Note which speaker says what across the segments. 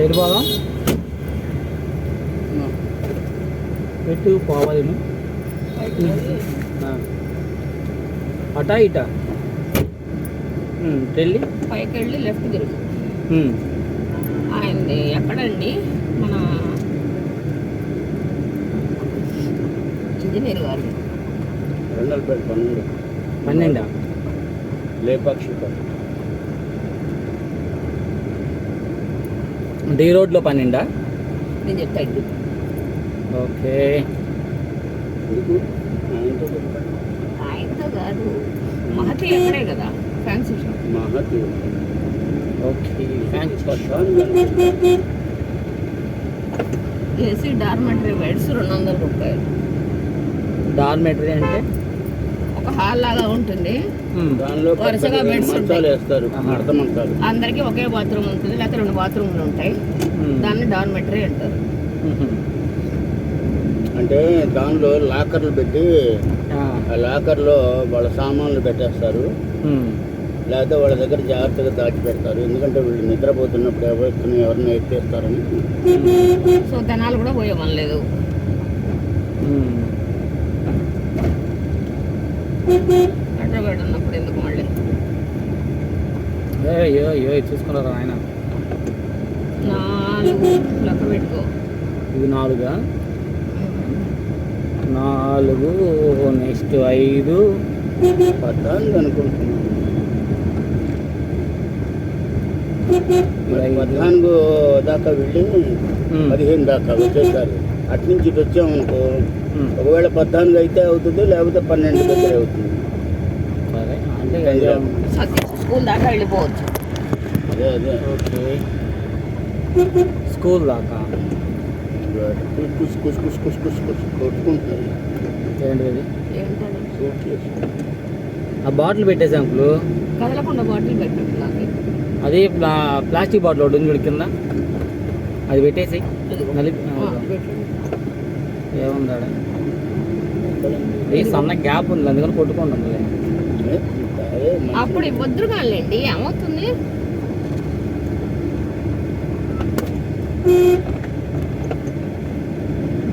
Speaker 1: వెళ్ళిపోదాం పెట్టు పోవాలి అటా ఇటా. వెళ్ళి
Speaker 2: పైకి వెళ్ళి లెఫ్ట్ తిరుగు. ఆయనది ఎక్కడండి? మన ఇంజనీర్ గారు.
Speaker 3: రెండలపేట పన్నెండు.
Speaker 1: పన్నెండా?
Speaker 3: లేపాక్షిక.
Speaker 1: డి రోడ్లో పన్నెండా?
Speaker 2: నేను
Speaker 1: ఓకే.
Speaker 3: ఆయనతో
Speaker 2: కాదు. మహతి ఎక్కడే కదా fancy shop
Speaker 3: Mahathi.
Speaker 1: Okay. Thanks
Speaker 2: AC dormitory beds రెండు వందల రూపాయలు.
Speaker 1: డార్మెటరీ అంటే?
Speaker 2: ఒక హాల్ లాగా ఉంటుంది. వరుసగా బెడ్స్ ఉంటాయి. అందరికీ ఒకే బాత్రూమ్ ఉంటుంది లేకపోతే రెండు బాత్రూమ్లు ఉంటాయి. దాన్ని డార్మెంటరీ అంటారు.
Speaker 3: అంటే దానిలో లాకర్లు పెట్టి
Speaker 1: ఆ.
Speaker 3: లాకర్లో వాళ్ళ సామాన్లు పెట్టేస్తారు. లేకపోతే వాళ్ళ దగ్గర జాగ్రత్తగా దాచి పెడతారు. ఎందుకంటే వీళ్ళు నిద్రపోతున్నప్పుడు ఎవరిని ఎవరిని ఎత్తేస్తారని
Speaker 2: సో ధనాలు కూడా పోయేవనలేదు హైదరాబాద్ ఉన్నప్పుడు ఎందుకు మళ్ళీ?
Speaker 1: ఏ ఏ చూసుకున్నారా ఆయన?
Speaker 2: నాలుగు. లెక్క పెట్టుకో.
Speaker 1: ఇది నాలుగా? నాలుగు నెక్స్ట్ ఐదు.
Speaker 3: పద్నాలుగు అనుకుంటున్నాను. పద్నాలుగు దాకా వెళ్ళి. పదిహేను దాకా వచ్చేసారు. అటు నుంచి ఇటు వచ్చామనుకో. ఒకవేళ పద్నాలుగు అయితే అవుతుంది లేకపోతే పన్నెండు దగ్గర అవుతుంది.
Speaker 2: స్కూల్ దాకా వెళ్ళిపోవచ్చు.
Speaker 3: అదే అదే.
Speaker 1: ఓకే. స్కూల్ దాకా?
Speaker 3: కుస్ కుస్ కుస్ కుస్ కుస్ కుస్
Speaker 1: ఏంటిది?
Speaker 3: కేసు.
Speaker 1: ఆ బాటిల్ పెట్టేసాం అంకులు?
Speaker 2: కదలకుండా బాటిల్ నాకు
Speaker 1: అది ప్లా ప్లాస్టిక్ బాటిల్ ఒకటి ఉంది కింద. అది పెట్టేసి. నలిపి ఏముందాడ? ఈ సన్న గ్యాప్ ఉంది అందుకని కొట్టుకుంటుంది
Speaker 2: అప్పుడు ఇవ్వద్దు కానిలేండి ఏమవుతుంది?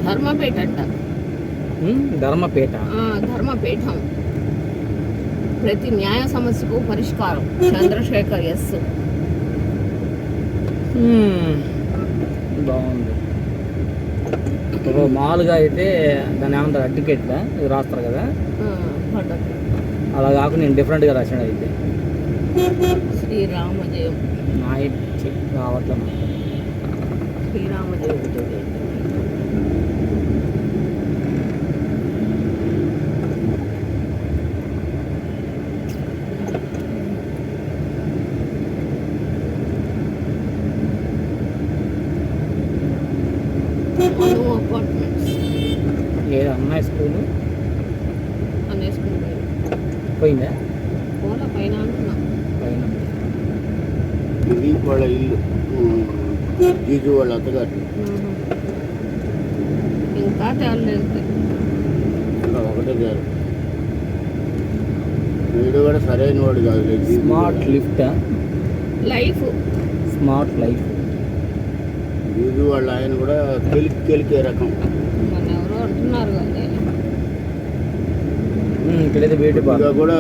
Speaker 2: ధర్మపేట అంట
Speaker 1: ధర్మపేట
Speaker 2: ఆ, ధర్మపీఠం. ప్రతి న్యాయ సమస్యకు పరిష్కారం. చంద్రశేఖర్ ఎస్.
Speaker 1: బాగుంది. ఓ మామూలుగా అయితే దాన్ని ఏమంటారు ఇది రాస్తారు కదా. అలా కాకుండా నేను డిఫరెంట్గా రాసాడు అయితే.
Speaker 2: శ్రీరామజయం.
Speaker 1: నా ఇచ్చి రావట్లేదు. నాకు.
Speaker 2: శ్రీరామజయం మను అపార్ట్మెంట్స్
Speaker 1: ఏ అమ్మాయి స్కూలు పోయిందా.
Speaker 2: పోల పైన అంటున్నా.
Speaker 1: పైన.
Speaker 3: ఇది వాళ్ళ ఇల్లు జీజు వాళ్ళ అత్తగారు.
Speaker 2: ఇంకా
Speaker 3: ఇంకా ఒకటే గారు వీడు కూడా సరైన వాడు కాదు
Speaker 1: smart lift?
Speaker 2: Life.
Speaker 1: Smart life.
Speaker 3: జీజు వాళ్ళ ఆయన కూడా కెలికి కెలికే రకం.
Speaker 1: ఇక్కడైతే బ్యూటీ
Speaker 3: ఇంకా
Speaker 1: పార్లర్
Speaker 3: కూడా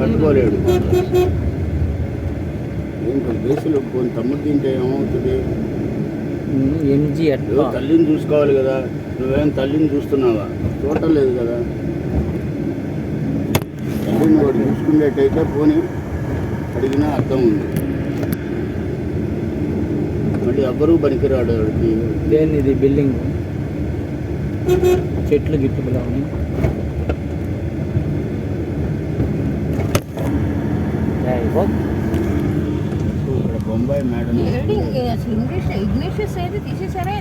Speaker 3: పట్టుకోలేడు. ఏం దేశంలో పోని తమ్ముడు తింటే ఏమవుతుంది?
Speaker 1: ఎంజీ అట్లా.
Speaker 3: తల్లిని చూసుకోవాలి కదా. నువ్వేం తల్లిని చూస్తున్నావా? చూడటం లేదు కదా. తల్లిని వాడు చూసుకునేటైతే పోనీ అడిగినా అర్థం ఉంది. మళ్ళీ ఎవ్వరూ పనికిరాడు వాడికి?
Speaker 1: దేని ఇది బిల్డింగ్. చెట్లు గిట్లు ఇలా ఉన్నాయి
Speaker 3: బొంబాయి మేడం
Speaker 2: ఇంగ్లీష్ ఏది తీసేసారా